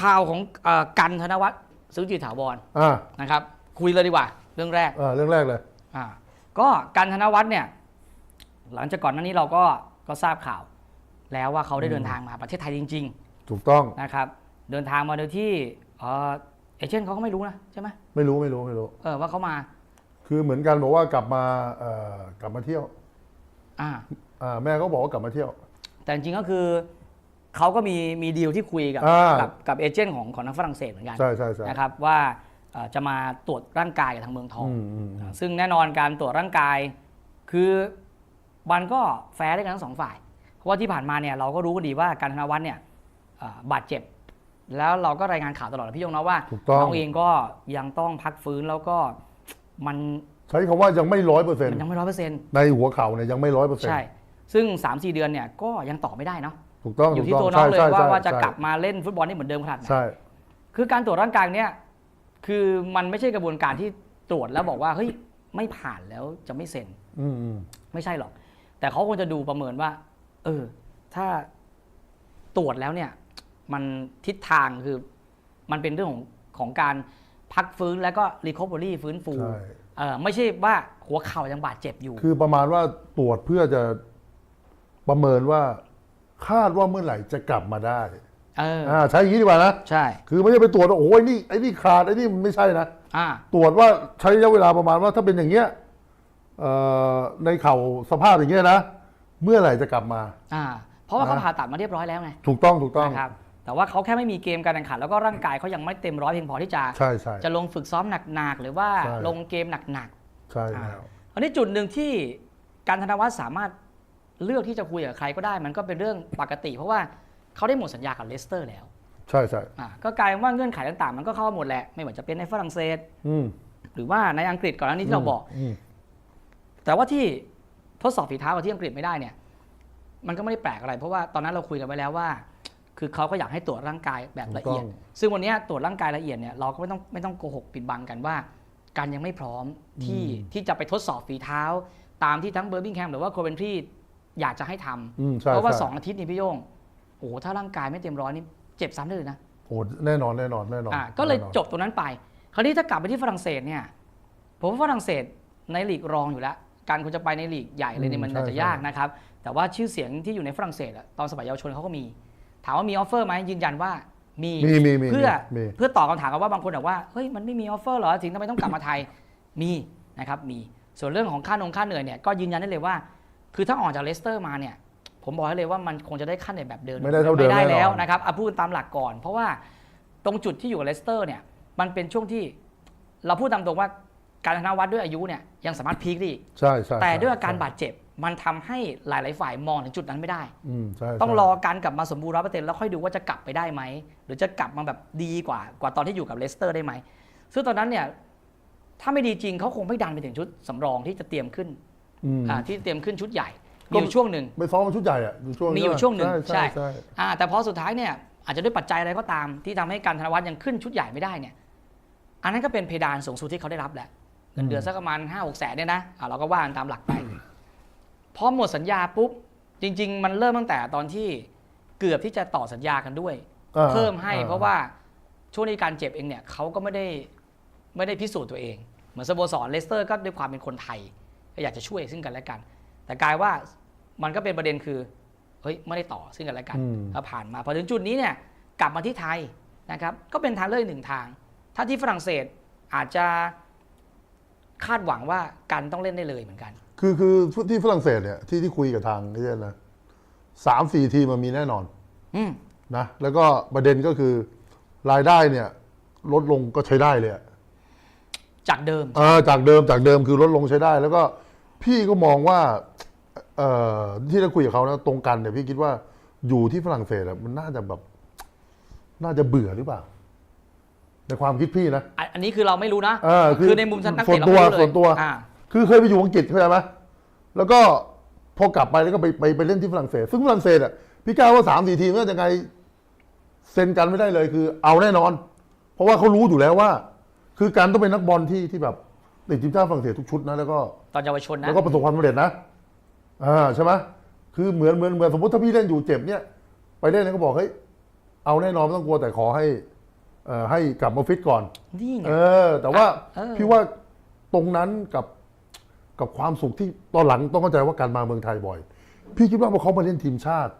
ข่าวของเอ่อกันธนวัฒน์สุจิตถาวรอ่านะครับคุยเลยดีกว่า เรื่องแรกอ่าเรื่องแรกเลยอ่าก็กันธนวัฒน์เนี่ย หลังจากก่อนหน้านี้เราก็ก็ทราบข่าว แล้วว่าเขาได้เดินทางมาประเทศไทยจริง ถูกต้องๆ นะครับ เดินทางมาโดยที่เอ่อเอเจนต์เขาก็ไม่รู้นะใช่ไหมไม่รู้ไม่รู้ไม่รู้ เออว่าเขามาคือเหมือนกันบอกว่ากลับมาเอ่อกลับมาเที่ยวอ่า อ่าแม่ก็บอกว่ากลับมาเที่ยว แต่จริงๆก็คือ เขาก็มีมีดีลที่คุยกับอ่ากับกับเอเจนต์ของของทางฝรั่งเศสเหมือนกันใช่ใช่ใช่ นะครับว่าเอ่อจะมาตรวจร่างกายกับทางเมืองทอง อืมอืมอืม ซึ่งแน่นอนการตรวจร่างกาย คือมันก็แฟร์ได้กันทั้งสองฝ่าย เพราะว่าที่ผ่านมาเนี่ยเราก็รู้กันดีว่าการธนวัฒน์เนี่ยเอ่อบาดเจ็บ แล้วเราก็รายงานข่าวตลอดนะพี่ยงนะว่าถูกต้อง น้องเองก็ยังต้องพักฟื้นแล้วก็มันใช้คำว่ายังไม่ร้อยเปอร์เซ็นมัต์นยังไม่ร้อยเปอร์เซ็นต์ในหัวเข่าเนี่ยยังไม่ร้อยเปอร์เซ็นต์ใช่ซึ่ง 3 4 เดือนเนี่ยก็ยังต่อไม่ได้เนาะ ถูกต้องอยู่ถูที่กต้ตัวน้องเลยใช่ว่าใช่ว่าจะใช่กลับมาเล่นฟุตบอลได้เหมือนเดิมขนาดไหนใช่คือการตรวจร่างกายเนี่ย คือมันไม่ใช่กระบวนการที่ตรวจแล้วบอกว่าเฮ้ยไม่ผ่านแล้วจะไม่เซ็นอืมอืมไม่ใช่หรอก แต่เขาคงจะดูประเมินว่า เออ ถ้าตรวจแล้วเนี่ย มันทิศทางคือ มันเป็นเรื่องของของการพักฟื้นแล้วก็รีคอ v เ r รี่ฟื้นฟูใช่เออไม่ใช่ว่าหัวเข่ายังบาดเจ็บอยู่ คือประมาณว่าตรวจเพื่อจะประเมินว่า คาดว่าเมื่อไหร่จะกลับมาได้เอออ่าใช้อย่างนี้ดีกว่านะใช่ คือไม่ใช่ไปตรวจว่าโอ้ยนี่ไอ้นี่ขาดไอ้นี่มันไม่ใช่นะอ่า ตรวจว่าใช้ระยะเวลาประมาณว่าถ้าเป็นอย่างเงี้ยเอ่อในเข่าสภาพอย่างเงี้ยนะเมื่อไหร่จะกลับมา อ่า เพราะว่าเขานะผ่าตัดมาเรียบร้อยแล้วไงถูกต้องถูกต้อง นะครับแต่ว่าเขาแค่ไม่มีเกมการแข่งขัน แล้วก็ร่างกายเขายังไม่เต็มร้อยเพียงพอที่จะใช่ใช่ จะลงฝึกซ้อมหนักๆหรือว่าใช่ ลงเกมหนักใช่ๆอ่าแล้วอันนี้จุดหนึ่งที่การธนวัฒน์สามารถ เลือกที่จะคุยกับใครก็ได้มันก็เป็นเรื่องปกติ เพราะว่าเขาได้หมดสัญญากับเลสเตอร์แล้ว ใช่ใช่อ่าก็กลายเป็นว่าเงื่อนไขต่างๆ มันก็เข้ามาหมดแหละ ไม่ว่าจะเป็นในฝรั่งเศสอืมหรือว่าในอังกฤษก่อนหน้านี้ที่เราบอก มแต่ว่าที่ทดสอบฝีเท้ากับที่อังกฤษไม่ได้เนี่ย มันก็ไม่ได้แปลกอะไร เพราะว่าตอนนั้นเราคุยกันไว้แล้วว่า คือเขาก็อยากให้ตรวจร่างกายแบบละเอียด ซึ่งวันนี้ตรวจร่างกายละเอียดเนี่ยเราก็ไม่ต้องไม่ต้องโกหกปิดบังกันว่า การยังไม่พร้อมที่ที่จะไปทดสอบฝีเท้า ตามที่ทั้งเบอร์บิงแฮมหรือว่าโคเวนทรี อยากจะให้ทำอืมใช่เพราะว่าใช่สองอาทิตย์นี่พี่โยงโอ้โหถ้าร่างกายไม่เต็มร้อยนี่เจ็บซ้ำได้เลยนะโอ้แน่นอนแน่นอนแน่นอนอ่าก็เลยแน่นอนจบตรงนั้นไป คราวนี้ถ้ากลับไปที่ฝรั่งเศสเนี่ยผมว่าฝรั่งเศสในลีกรองอยู่แล้ว การคุณจะไปในลีกใหญ่เลยเนี่ยมันอาจจะยากนะครับ แต่ว่าชื่อเสียงที่อยู่ในฝรั่งเศสอะตอนสมัยเยาวชนเขาก็มี ถามว่ามีออฟเฟอร์ไหมยืนยันว่ามีมีมีมีเพื่อมีเพื่อตอบคำถามกันว่าบางคนบอกว่าเฮ้ยมันไม่มีออฟเฟอร์เหรอถึงทำไมต้องกลับมาไทยมีนะครับมีส่วนเรื่องของค่านงค่าเหนื่อยเนี่ยก็ยืนยันได้เลยว่า คือถ้าออกจากเลสเตอร์มาเนี่ย ผมบอกให้เลยว่ามันคงจะได้ค่าเหนื่อยแบบเดิมไม่ได้เท่าเดิมไม่ได้แน่นอน แล้วนะครับเอาพูดตามหลักก่อน เพราะว่าตรงจุดที่อยู่กับเลสเตอร์เนี่ยมันเป็นช่วงที่เราพูดตามตรงว่าการธนวัฒน์ด้วยอายุเนี่ยยังสามารถพีคได้อีกใช่ใช่แต่ใช่ด้วยอาการใช่บาดเจ็บมันทำให้หลาย ๆ ฝ่ายมองถึงจุดนั้นไม่ได้ อืมใช่ต้องใช่รอการกลับมาสมบูรณ์ร้อยเปอร์เซ็นต์แล้วค่อยดูว่าจะกลับไปได้ไหม หรือจะกลับมาแบบดีกว่ากว่าตอนที่อยู่กับเลสเตอร์ได้ไหม ซึ่งตอนนั้นเนี่ย ถ้าไม่ดีจริงเขาคงไม่ดันไปถึงชุดสำรองที่จะเตรียมขึ้น อืมอ่าที่เตรียมขึ้นชุดใหญ่ก็มีอยู่ช่วงหนึ่งไปซ้อมชุดใหญ่อะอยู่ช่วงมีอยู่ช่วงหนึ่งใช่ใช่ใช่อ่าแต่พอสุดท้ายเนี่ยอาจจะด้วยปัจจัยอะไรก็ตาม ที่ทำให้การธนวัฒน์ยังขึ้นชุดใหญ่ไม่ได้เนี่ย อันนั้นก็เป็นเพดานสูงสุดที่เขาได้รับแหละเงินเดือนสักประมาณห้าหกแสนเนี่ยนะอ่าเราก็ว่ากันตามหลักไปพอหมดสัญญาปุ๊บจริง ๆ มันเริ่มตั้งแต่ตอนที่เกือบที่จะต่อสัญญากันด้วยอ่าเพิ่มให้อ่เพราะว่าช่วงนี้การเจ็บเองเนี่ยเขาก็ไม่ได้ไม่ได้พิสูจน์ตัวเอง เหมือนสโมสรเลสเตอร์ก็ด้วยความเป็นคนไทย ก็อยากจะช่วยซึ่งกันและกัน แต่กลายว่ามันก็เป็นประเด็นคือเฮ้ยไม่ได้ต่อซึ่งกันและกันอืมก็ผ่านมาพอถึงจุดนี้เนี่ยกลับมาที่ไทยนะครับก็เป็นทางเลือกหนึ่งทาง ถ้าที่ฝรั่งเศสอาจจะคาดหวังว่ากันต้องเล่นได้เลยเหมือนกัน คือคือที่ฝรั่งเศสเนี่ยที่ที่คุยกับทางนี่นะสามสี่ทีมมันมีแน่นอนอืมนะแล้วก็ประเด็นก็คือรายได้เนี่ย ลดลงก็ใช้ได้เลยอะจากเดิม เออจากเดิมจากเดิมคือลดลงใช้ได้ แล้วก็ พี่ก็มองว่า เอ่อที่เราคุยกับเขานะตรงกันเนี่ยพี่คิดว่าอยู่ที่ฝรั่งเศสอะมันน่าจะแบบ น่าจะเบื่อหรือเปล่า ในความคิดพี่นะอันอันนี้คือเราไม่รู้นะเออคือคือในมุมนักส่วเตะนเราตัวไม่รู้เลยส่วนตัว อ่า คือเคยไปอยู่อังกฤษเข้าใจไหมแล้วก็พอกลับไปแล้วก็ไปไปไปเล่นที่ฝรั่งเศส ซึ่งฝรั่งเศสอะพี่ก้าวว่าสามสี่ทีมก็ยังไงเซ็นกันไม่ได้เลยคือ เอาแน่นอน เพราะว่าเขารู้อยู่แล้วว่า คือการต้องเป็นนักบอลที่ที่แบบ ติดทีมชาติฝรั่งเศสทุกชุดนะแล้วก็ตอนเยาวชนนะ แล้วก็ประสบความสำเร็จนะอ่าใช่ไหมคือเหมือนเหมือนเหมือนสมมติถ้าพี่เล่นอยู่เจ็บเนี่ย ไปเล่นแล้วก็บอกเฮ้ยเอาแน่นอนไม่ต้องกลัวแต่ขอให้เอ่อให้กลับมาฟิตก่อน นี่ไง เออ แต่ว่าเออ พี่ว่าตรงนั้นกับกับความสุขที่ตอนหลังต้องเข้าใจว่าการมาเมืองไทยบ่อย พี่คิดว่าพอเขามาเล่นทีมชาติ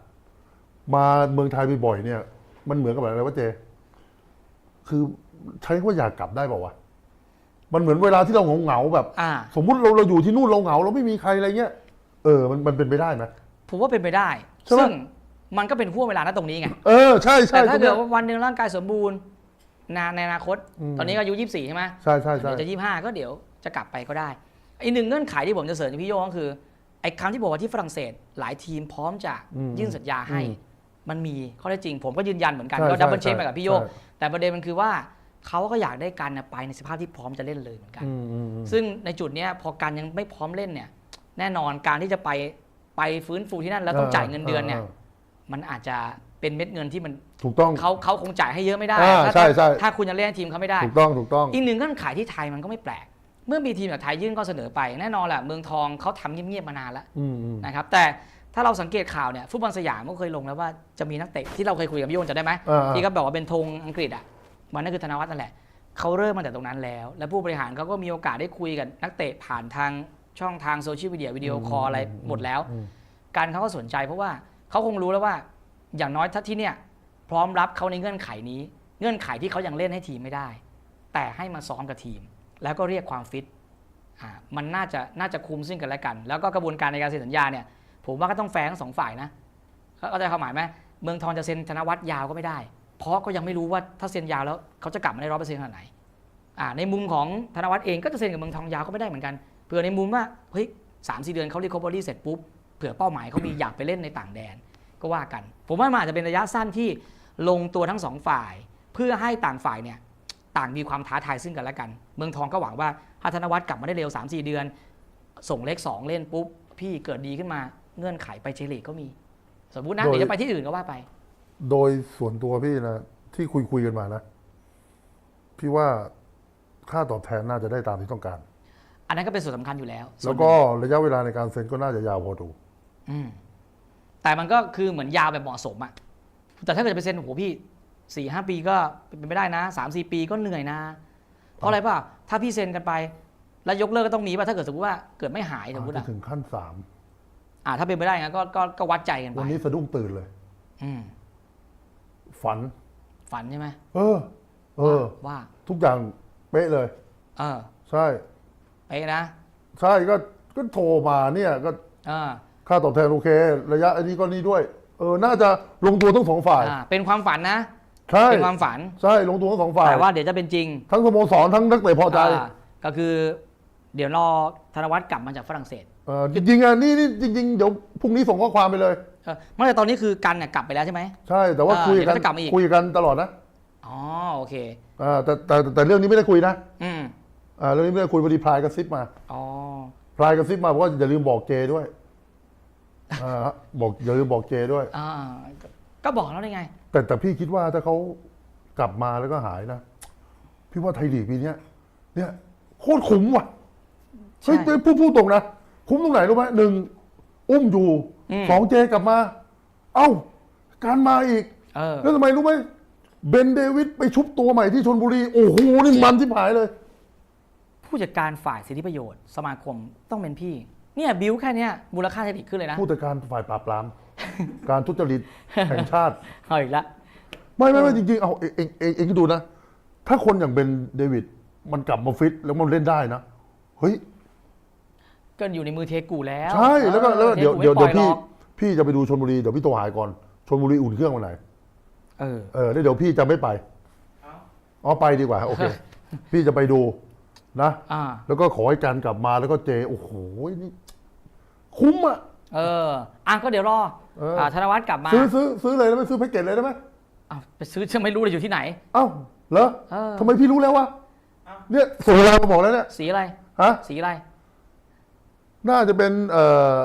มาเมืองไทยบ่อยๆเนี่ย มันเหมือนกับอะไรวะเจ คือใช้คำว่าอยากกลับได้เปล่าวะ มันเหมือนเวลาที่เราเหงาๆแบบ อ่า สมมุติเราเราอยู่ที่นู่นเราเหงาเราไม่มีใครอะไรเงี้ยเออมันมันเป็นไปได้ไหม ผมว่าเป็นไปได้ ใช่ไหม ซึ่งมันก็เป็นห่วงเวลาณตรงนี้ไง เออใช่ใช่แต่ถ้าตรงเกิเนี้ดย ว่าวันหนึ่งร่างกายสมบูรณ์นาในอนาคต อืม ตอนนี้ก็อายุ 24 ใช่ไหมใช่ใช่ใช่ เดี๋ยวจะ 25 ก็เดี๋ยวจะกลับไปก็ได้อีกหนึ่งเงื่อนไขที่ผมจะเสริมพี่โยงก็คือไอ้คำที่บอกว่าที่ฝรั่งเศสหลายทีมพร้อมจะอืมยื่นสัญญาให้ อืมมันมีข้อเท็จจริง ผมก็ยืนยันเหมือนกันใช่ก็ดับเบิลใช่เช็คไปกับพี่โยงใช่ แต่ประเด็นมันคือว่า เขาก็อยากได้กันน่ะไปในสภาพที่พร้อมจะเล่นเลยเหมือนกันอืมอืมอืมซึ่งในจุดเนี้ยพอการยังไม่พร้อมเล่นเนี่ย แน่นอนการที่จะไปไปฟื้นฟูที่นั่นแล้วต้องจ่ายเงินเดือนเนี่ย มันอาจจะเป็นเม็ดเงินที่มันถูกต้องเขาเขาคงจ่ายให้เยอะไม่ได้อ่าถ้าใช่ใช่ถ้าคุณจะเล่นให้ทีมเขาไม่ได้ถูกต้องถูกต้อง อีกหนึ่งเงื่อนไขที่ไทยมันก็ไม่แปลก เมื่อมีทีมจากไทยยื่นข้อเสนอไปแน่นอนแหละเมืองทองเขาทำเงียบๆมานานแล้วอืมอืมนะครับแต่ถ้าเราสังเกตข่าวเนี่ยฟุตบอลสยามก็เคยลงแล้วว่าจะมีนักเตะที่เราเคยคุยกับพี่โยนจะได้ไหมอ่าอ่าที่เขาบอกว่าเป็นธงอังกฤษอะ มันนั่นคือธนวัฒน์นั่นแหละเขาเริ่มมาแต่ตรงนั้นแล้ว และผู้บริหารเขาก็มีโอกาสได้คุยกับนักเตะผ่านทางช่องทางโซเชียลมีเดียวิดีโอคอลอะไรหมดแล้วอืมการเขาก็สนใจเพราะว่าเขาคงรู้แล้วว่าอย่างน้อยถ้าที่เนี่ยพร้อมรับเขาในเงื่อนไขนี้ เงื่อนไขที่เขายังเล่นให้ทีมไม่ได้ แต่ให้มาซ้อมกับทีม แล้วก็เรียกความฟิตอ่ามันน่าจะน่าจะคุมซึ่งกันและกัน แล้วก็กระบวนการในการเซ็นสัญญาเนี่ย ผมว่าก็ต้องแฟร์ทั้งสองฝ่ายนะเขาเข้าใจความหมายไหมเมืองทองจะเซ็นธนวัฒน์ยาวก็ไม่ได้ เพราะก็ยังไม่รู้ว่าถ้าเซ็นยาวแล้วเขาจะกลับมาได้ร้อยเปอร์เซ็นต์ขนาดไหนในมุมของธนวัฒน์เองก็จะเซ็นกับเมืองทองยาวก็ไม่ได้เหมือนกันเผื่อในมุมว่าเฮ้ยสามสี่เดือนเขารีคอเวอรี่เสร็จปุ๊บเผื่อเป้าหมายเขามีอยากไปเล่นในต่างแดนก็ว่ากัน ผมว่ามันอาจจะเป็นระยะสั้นที่ลงตัวทั้งสองฝ่าย เพื่อให้ต่างฝ่ายเนี่ยต่างมีความท้าทายซึ่งกันและกัน เมืองทองก็หวังว่าถ้าธนวัฒน์กลับมาได้เร็ว 3-4 เดือน ส่งเลข 2 เล่นปุ๊บ พี่เกิดดีขึ้นมาเงื่อนไขไปเจลีกก็มี สมมุตินะเดี๋ยวจะไปที่อื่นก็ว่าไป โดยส่วนตัวพี่นะที่คุยคุยกันมานะ พี่ว่าค่าตอบแทนน่าจะได้ตามที่ต้องการ อันนั้นก็เป็นส่วนสำคัญอยู่แล้วส่แล้วนก็ระยะเวลาในการเซ็นก็น่าจะยาวพอดูอืมแต่มันก็คือเหมือนยาวแบบเหมาะสมอะแต่ถ้าเกิดจะไปเซ็นโอ้โหพี่สี่ห้าปีก็เป็นไม่ได้นะสามสี่ปีก็เหนื่อยนะ เพราะอะไรป่ะถ้าพี่เซ็นกันไป แล้วยกเลิกก็ต้องมีป่ะถ้าเกิดสมมติว่าเกิดไม่หายสมมติจะอะถึงขั้นสามอ่าถ้าเป็นไปได้งั้นก็ก็ก็วัดใจกันไปวันนี้สะดุ้งตื่นเลย อืม ฝัน ฝันใช่ไหมเออ เออ ว่าทุกอย่างเป๊ะเลย เออ ใช่ไปนะ ใช่ก็ก็โทรมาเนี่ยก็เออค่าตอบแทนโอเค ระยะอันนี้ก็นี่ด้วย เออ น่าจะลงตัวทั้งสองฝ่ายอ่าเป็นความฝันนะใช่เป็นความฝันใช่ลงตัวทั้งสองฝ่ายแต่ว่าเดี๋ยวจะเป็นจริง ทั้งสโมสรทั้งนักเตะพอใจอ่าก็คือ เดี๋ยวรอธนวัฒน์กลับมาจากฝรั่งเศสเออจริงๆอะนี่นี่จริง ๆ เดี๋ยวพรุ่งนี้ส่งข้อความไปเลยเออ ไม่แต่ตอนนี้คือกันเนี่ยกลับไปแล้วใช่ไหม ใช่แต่ว่าอ่าคุยกันเดี๋ยวจะกลับมาอีก คุยกันตลอดนะอ๋อโอเคอ่าแต่แต่แต่เรื่องนี้ไม่ได้คุยนะอืมอ่าเรื่องนี้ไม่ได้คุยพอดีพลายกระซิบมาอ๋อพลายกระซิบมาบอกว่าอย่าลืมบอกเจด้วยอ่าฮะบอกอย่าลืมบอกเจด้วย อ่าก็ก็บอกแล้วได้ไง แต่แต่พี่คิดว่าถ้าเขากลับมาแล้วก็หายนะ พี่ว่าไทยลีกปีเนี้ยเนี่ยโคตรคุ้มว่ะเฮ้ยใช่ พูดพูดตรงนะ คุ้มตรงไหนรู้ไหมหนึ่ง อุ้มอยู่อืมสองเจกลับมา เอ้า การมาอีกเออ แล้วทำไมรู้ไหมเบนเดวิดไปชุบตัวใหม่ที่ชนบุรี โอ้โหนี่มันที่หายเลย ผู้จัดการฝ่ายสิทธิประโยชน์ สมาคมต้องเป็นพี่ เนี่ยบิวแค่เนี้ยมูลค่าเศรษฐกิจขึ้นเลยนะผู้จัดการฝ่ายปราบปราม การทุจริตแห่งชาติ เอาอีกแล้วไม่ไม่ไม่จริงๆ เอาเองเองเองเองคิดดูนะ ถ้าคนอย่างเบนเดวิดมันกลับมาฟิตแล้วมันเล่นได้นะ เฮ้ย ก็อยู่ในมือเทกูแล้วใช่แล้วก็แล้วก็ทเดี๋ยวกูเดี๋ยวไม่ปเดี๋ล่ยวอหรพี่อกพี่จะไปดูชนบุรีเดี๋ยวพี่โทรหายก่อนชนบุรีอุ่นเครื่องวันไหนเออ เออแล้วเดี๋ยวพี่จะไม่ไปอ๋อไปดีกว่าโอเค พี่จะไปดูนะอ่า แล้วก็ขอให้การกลับมาแล้วก็เจโอ้โหนี่คุ้มอะ เอออะก็เดี๋ยวรอเอออ่่าธนวัฒน์กลับมาซื้อซื้อซื้อเลยได้ไหมซื้อแพ็กเกจเลยได้ไหมอ้าวไปซื้อจะไม่รู้เลยอยู่ที่ไหน เอ้าเหรอเออ ทำไมพี่รู้แล้ววะเนี่ยส่งไลน์มาบอกแล้วเนี่ยสีอะไร ฮะ สีอะไร น่าจะเป็นเอ่อ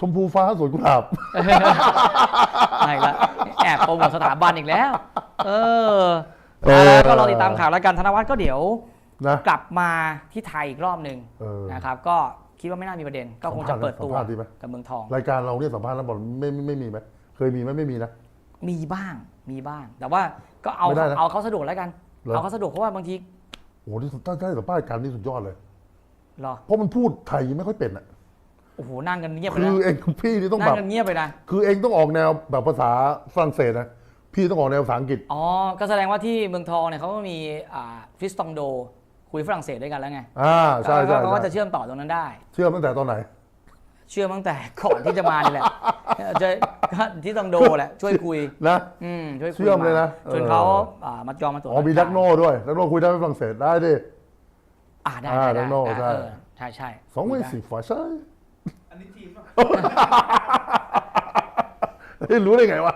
ชมพูฟ้าสวนกุหลาบ ไม่ละแอบโปรโมทสถาบันอีกแล้ว เออเออ แล้วก็รอติดตามข่าวแล้วกันธนวัฒน์ก็เดี๋ยวนะ กลับมาที่ไทยอีกรอบหนึ่งเออนะครับ ก็คิดว่าไม่น่ามีประเด็น ก็คงจะเปิดตัวสัมภาษณ์ดีไหม กับเมืองทอง รายการเราเนี่ยสัมภาษณ์แล้วบอกไม่ไม่ไม่มีไหมเคยมีไหมไม่มีนะ มีบ้างมีบ้าง แต่ว่าก็เอาไม่ได้นะเอาเขาสะดวกแล้วกัน เหรอ เอาเขาสะดวกเพราะว่าบางที โอ้โหที่สุดถ้าได้สัมภาษณ์กันนี่สุดยอดเลย รอเพราะมันพูดไทยไม่ค่อยเป็นอะโอ้โหนั่งกันเงียบไปคืนะอเองพี่นี่ต้องนั่แบงบกันเงียบไปนะคือเองต้องออกแนวแบบภาษาฝรั่งเศสนะพี่ต้องออกแนวภาษาอังกฤษ อ๋อก็แสดงว่าที่เมืองทองเนี่ยเขาก็มีอ่าฟิสตองโด คุยฝรั่งเศสด้วยกันแล้วไงอ่าใช่ก็ใช่เขาก็จะใช่เชื่อมต่อตรงนั้นได้ เชื่อมตั้งแต่ตอนไหน เชื่อมตั้งแต่ก่อนที่จะมานี่แหละ จะก็ที่ตองโดแหละช่วยคุย นะ อืมช่วยคุยเชื่อมเลยนะาจนเออเขาอ่ามาจองมาตรวจอ๋อมีดักโน่ด้วยดักโน่คุยได้ไหมฝรั่งเศสได้ดิ อ่าได้อ่าได้ดักโน่ได้ใช่เออใช่ใช่สองเวคุยได้สีฝาใช่อันนี้ทีมป่ะเฮ้ยรู้ได้ไงวะ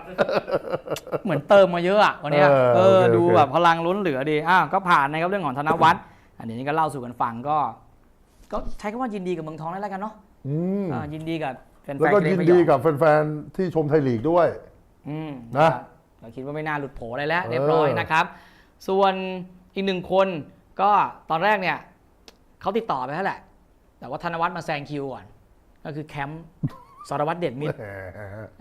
เหมือนเติมมาเยอะอะวันเนี้ยเออเออโอเคดูโอเค แบบพลังล้นเหลือดีอ้าวก็ผ่านนะครับเรื่องของธนวัฒน์อันนี้ก็เล่าสู่กันฟังก็ ก็ใช้คำว่ายินดีกับเมืองทองได้แล้วกันเนาะอืมอ่ายินดีกับแฟนๆแล้วก็เกรยินพะดีองกับแฟนๆที่ชมไทยลีกด้วย อืมนะครับเราคิดว่าไม่น่าหลุดโผอะไรแล้วเออเรียบร้อยนะครับ ส่วนอีกหนึ่งคนก็ตอนแรกเนี่ย เขาติดต่อไปแล้วแหละ แต่ว่าธนวัฒน์มาแซงคิวก่อน ก็คือแคมป์สรวัตรเด็ดมิตรแหม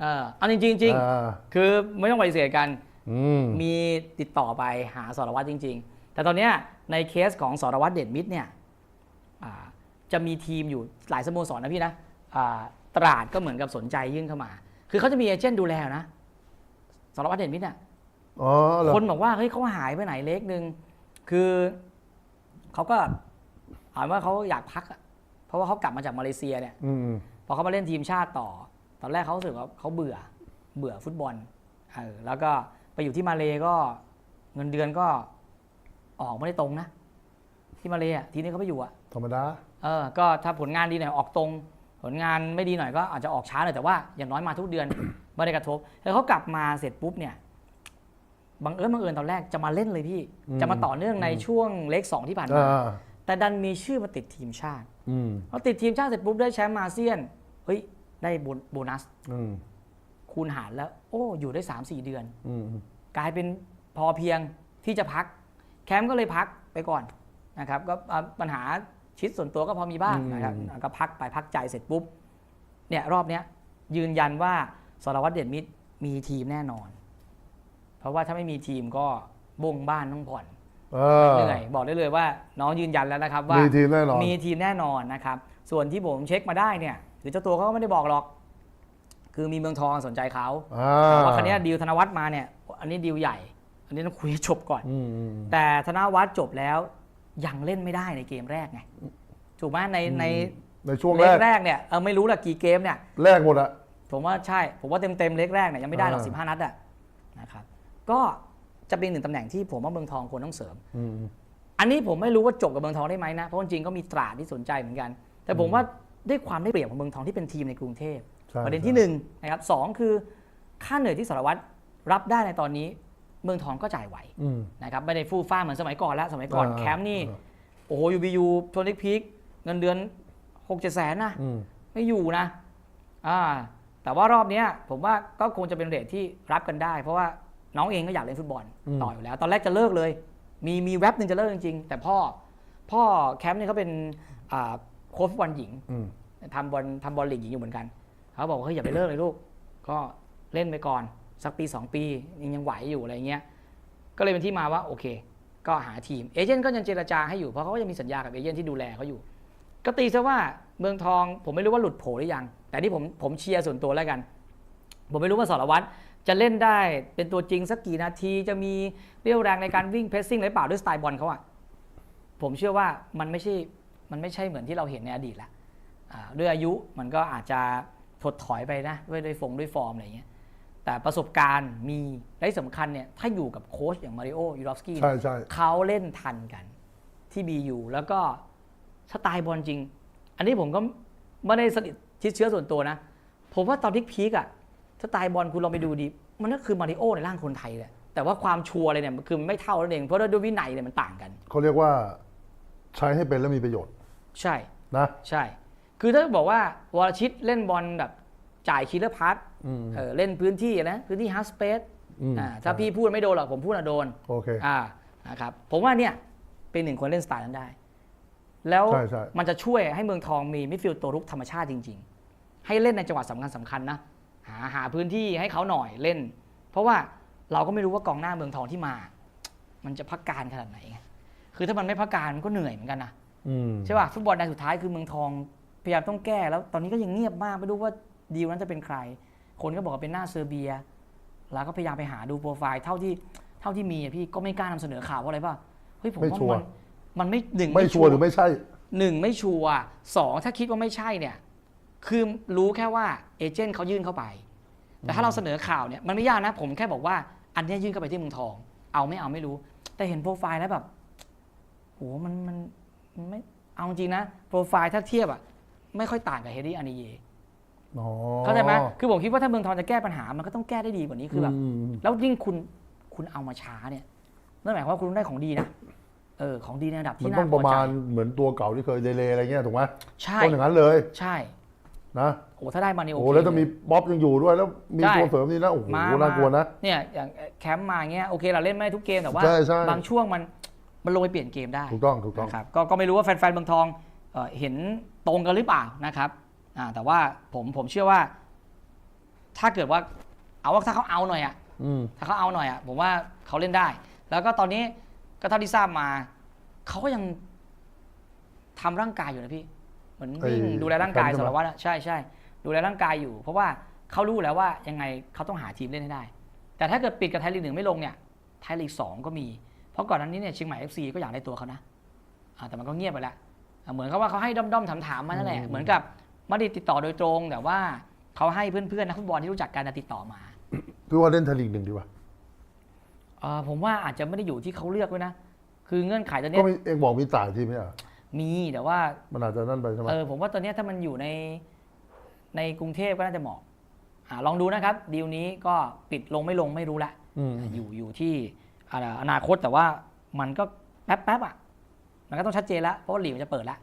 เออเอาจริงๆจริงอ่าคือไม่ต้องปฏิเสธกันอืมมีติดต่อไปหาสรวัตรจริง ๆ แต่ตอนเนี้ยในเคสของสรวัตรเด็ดมิตรเนี่ยอ่าจะมีทีมอยู่หลายสโมสรนะพี่นะอ่าตราดก็เหมือนกับสนใจยื่นเข้ามา คือเขาจะมีเอเจนต์ดูแลนะสรวัตรเด็ดมิตรเนี่ยอ๋อเหรอคนบอกว่าเฮ้ยเขาหายไปไหนเล็กนึง คือเขาก็ อ่านว่าเขาอยากพักอะเพราะว่าเขากลับมาจากมาเลเซียเนี่ยอืม พอเขามาเล่นทีมชาติต่อ ตอนแรกเขารู้สึกว่าเขาเบื่อเบื่อฟุตบอลเออแล้วก็ไปอยู่ที่มาเลก็เงินเดือนก็ออกไม่ได้ตรงนะ ที่มาเลอะทีนี้เขาไปอยู่อะธรรมดา เออ ก็ถ้าผลงานดีหน่อยออกตรง ผลงานไม่ดีหน่อยก็อาจจะออกช้าหน่อยแต่ว่าอย่างน้อยมาทุกเดือน ไม่ได้กระทบ แล้วเขากลับมาเสร็จปุ๊บเนี่ย บังเอิญบังเอิญตอนแรกจะมาเล่นเลยพี่ อืม จะมาต่อเนื่องในช่วงเล็กสองที่ผ่านมา อ่า แต่ดันมีชื่อมาติดทีมชาติอืมพอติดทีมชาติเสร็จปุ๊บได้แชมป์อาเซียน เฮ้ย ได้โบนโบนัส อืมคูณหารแล้ว โอ้ อยู่ได้ 3 4 เดือน อืมกลายเป็นพอเพียงที่จะพัก แคมป์ก็เลยพักไปก่อนนะครับ ก็อ่าปัญหาชิดส่วนตัวก็พอมีบ้างนะครับก็พักไปพักใจเสร็จปุ๊บ เนี่ยรอบเนี้ยยืนยันว่าสารวัตรเด่นมิตรมีทีมแน่นอน เพราะว่าถ้าไม่มีทีมก็บงบ้านต้องผ่อน เออเหนื่อยบอกได้เลยว่าน้องยืนยันแล้วนะครับว่ามีทีมแน่นอนมีทีมแน่นอนนะครับ ส่วนที่ผมเช็คมาได้เนี่ยหรือเจ้าตัวเขาก็ไม่ได้บอกหรอก คือมีเมืองทองสนใจเขาอ่าแต่ว่าคันนี้ยดีลธนวัฒน์มาเนี่ย อันนี้ดีลใหญ่ อันนี้ต้องคุยให้จบก่อนอืมอืมแต่ธนวัฒน์จบแล้วยังเล่นไม่ได้ในเกมแรกไงถูกไหมในในในช่วงเล็แรกกแรกเนี่ยเออไม่รู้ละกี่เกมเนี่ยแรกหมดอะผมว่าใช่ ผมว่าเต็มเต็มๆเล็กแรกเนี่ยยังไม่ได้หรอกอ่าสิบห้านัดอะนะครับ ก็ จะเป็นหนึ่งตำแหน่งที่ผมว่าเมืองทองควรต้องเสริมอืมอันนี้ผมไม่รู้ว่าจบกับเมืองทองได้ไหมนะ เพราะจริงๆก็มีตราดที่สนใจเหมือนกัน แต่ผมว่าด้วยความได้เปรียบของเมืองทองที่เป็นทีมในกรุงเทพใช่ประเด็นที่หนึ่งนะครับสองคือค่าเหนื่อยที่สารวัตรรับได้ในตอนนี้ เมืองทองก็จ่ายไหวอืมนะครับไม่ได้ฟู่ฟ้าเหมือนสมัยก่อนแล้วสมัยก่อนอ่าแคมป์นี่อ่าโอ้โหยูบียูโทนิกพีคเงินเดือนหกเจ็ดแสนนะอืมไม่อยู่นะอ่าแต่ว่ารอบเนี้ยผมว่าก็คงจะเป็นเรทที่รับกันได้ เพราะว่า น้องเองก็อยากเล่นฟุตบอลอืมต่ออยู่แล้ว ตอนแรกจะเลิกเลย มีมีแว็บหนึ่งจะเลิกจริงๆแต่พ่อ พ่อแคมป์เนี่ยเขาเป็นอ่าโค้ชฟุตบอลหญิงอืมทำบอลทำบอลลีกหญิงอยู่เหมือนกันเขาบอกว่าเฮ้ยอย่าไปเลิกเลยลูก ก็เล่นไปก่อนสักปี 2 ปียังยังไหวอยู่อะไรเงี้ยก็เลยเป็นที่มาว่าโอเค ก็หาทีมเอเจนต์ก็ยังเจรจาให้อยู่เพราะเขาก็ยังมีสัญญากับเอเจนต์ที่ดูแลเขาอยู่ ก็ตีซะว่าเมืองทองผมไม่รู้ว่าหลุดโผหรือยัง แต่นี่ผมผมเชียร์ส่วนตัวแล้วกัน ผมไม่รู้ว่าสารวัตร จะเล่นได้เป็นตัวจริงสักกี่นาทีจะมีเรี่ยวแรงในการวิ่งเพรสซิ่งหรือเปล่าด้วยสไตล์บอลเขาอะผมเชื่อว่ามันไม่ใช่มันไม่ใช่เหมือนที่เราเห็นในอดีตละอ่าด้วยอายุมันก็อาจจะถดถอยไปนะด้วยด้วยฟงด้วยฟอร์มอะไรอย่างเงี้ยแต่ประสบการณ์มีและที่สำคัญเนี่ยถ้าอยู่กับโค้ชอย่างมาริโอยูรอฟสกี้ใช่ใช่เขาเล่นทันกันที่บียูแล้วก็สไตล์บอลจริง อันนี้ผมก็ไม่ได้สนิทชิดเชื้อส่วนตัวนะ ผมว่าตอนพีคๆอะ สไตล์บอลคุณลองไปดูดีมันก็คือมาริโอในร่างคนไทยแหละแต่ว่าความชัวร์อะไรเนี่ยมันคือไม่เท่านั่นเองเพราะด้วยวินัยเนี่ยมันต่างกันเขาเรียกว่าใช้ให้เป็นแล้วมีประโยชน์ ใช่นะใช่ คือถ้าบอกว่าวรชิตเล่นบอลแบบจ่ายคิลเลอร์พาสอืมเออเล่นพื้นที่นะพื้นที่ฮาร์สเปซอืมอ่าถ้าพี่พูดไม่โดนหรอกผมพูดอะโดนโอเคอ่านะครับผมว่าเนี่ยเป็นหนึ่งคนเล่นสไตล์นั้นได้ แล้วใช่ใช่มันจะช่วยให้เมืองทองมีมิดฟิลด์ตัวรุกธรรมชาติจริง ๆ ให้เล่นในจังหวะสำคัญสำคัญๆนะ หาหาพื้นที่ให้เขาหน่อยเล่น เพราะว่าเราก็ไม่รู้ว่ากองหน้าเมืองทองที่มา มันจะพักการขนาดไหนไงคือถ้ามันไม่พักการมันก็เหนื่อยเหมือนกันนะอืมใช่ป่ะฟุตบอลในสุดท้ายคือเมืองทองพยายามต้องแก้แล้ว ตอนนี้ก็ยังเงียบมากไม่รู้ว่าดีลนั้นจะเป็นใคร คนก็บอกว่าเป็นหน้าเซอร์เบีย แล้วก็พยายามไปหาดูโปรไฟล์เท่าที่เท่าที่มีอะพี่ก็ไม่กล้านำเสนอข่าวเพราะอะไรป่ะเฮ้ยผมไม่ว่าชัวร์มันมันไม่หนึ่งไม่ชัวร์หรือไม่ใช่หนึ่งไม่ชัวร์สองถ้าคิดว่าไม่ใช่เนี่ย คือรู้แค่ว่าเอเจนต์เขายื่นเข้าไป แต่ถ้าเราเสนอข่าวเนี่ยมันไม่ยากนะผมแค่บอกว่าอันเนี้ยยื่นเข้าไปที่เมืองทอง เอาไม่เอาไม่รู้ แต่เห็นโปรไฟล์แล้วแบบโหมันมันมันไม่เอาจริงนะโปรไฟล์ถ้าเทียบอะไม่ค่อยต่างกับเฮดี้อานิเยอ๋อเข้าใจไหมคือผมคิดว่าถ้าเมืองทองจะแก้ปัญหา มันก็ต้องแก้ได้ดีกว่านี้คือแบบมแล้วยิ่งคุณคุณเอามาช้าเนี่ยนั่นหมายความว่าคุณต้องได้ของดีนะเออของดีในระดับมันที่ต้น่าองพปอระใจมาณเหมือนตัวเก่าที่เคยเดเลอะไรเงี้ยถูกไหมใช่ต้องอย่างนั้นเลย ใช่ นะโอ้ถ้าได้มานี่โอโอ้เคแล้วถ้ามีบ๊อบยังอยู่ด้วย แล้วมีใช่ตัวเสริมนี่นะโอ้โหมาน่ากลัวนะ เนี่ยอย่างแคมป์มาเงี้ยโอเคเราเล่นไม่ได้ทุกเกมแต่ว่า ใช่ใช่ บางช่วงมันมันลงไปเปลี่ยนเกมได้ถูกต้องถูกต้อง นะครับก็ก็ไม่รู้ว่าแฟนๆเมืองทองเอ่อเห็นตรงกันหรือเปล่านะครับอ่าแต่ว่าผมผมเชื่อว่า ถ้าเกิดว่าเอาว่าถ้าเขาเอาหน่อยอะ อืม ถ้าเขาเอาหน่อยอะผมว่าเขาเล่นได้ แล้วก็ตอนนี้ก็เท่าที่ทราบมา เขาก็ยังทำร่างกายอยู่นะพี่เห มือนวิ่งไอ้ดูแลร่างกายแคมป์ใช่สาไหมรวัตรอะใช่ใช่ดูแลร่างกายอยู่ เพราะว่าเขารู้แล้วว่ายังไงเขาต้องหาทีมเล่นให้ได้ แต่ถ้าเกิดปิดกับไทยลีกหนึ่งไม่ลงเนี่ยไทยลีกสองก็มี เพราะก่อนหน้านี้เนี่ยเชียงใหม่เอฟซีก็อยากได้ตัวเขานะอ่าแต่มันก็เงียบไปแล้วอ่าเหมือนกับว่าเขาให้ด้อมๆถามๆมานั่นแหละอืมเหมือนกับไม่ได้ติดต่อโดยตรง แต่ว่าเขาให้เพื่อนๆนักฟุตบอลที่รู้จักกันน่ะติดต่อมาพี่ว่าเล่นไทยลีกหนึ่งดีกว่าเอ่อผมว่าอาจจะไม่ได้อยู่ที่เขาเลือกด้วยนะคือเงื่อนไขตอนเนี้ก็ยมีเองบอกมีจ่ายทีมไหมอะ มีแต่ว่ามันอาจจะนั่นไปใช่ไหมเออผมว่าตอนเนี้ยถ้ามันอยู่ในในกรุงเทพก็น่าจะเหมาะอ่าลองดูนะครับดีลนี้ก็ปิดลงไม่ลงไม่รู้ละอืมอยู่อยู่ที่อ่าอนาคตแต่ว่ามันก็แป๊บๆอะมันก็ต้องชัดเจนแล้วเพราะว่าหลีกมันจะเปิดแล้ว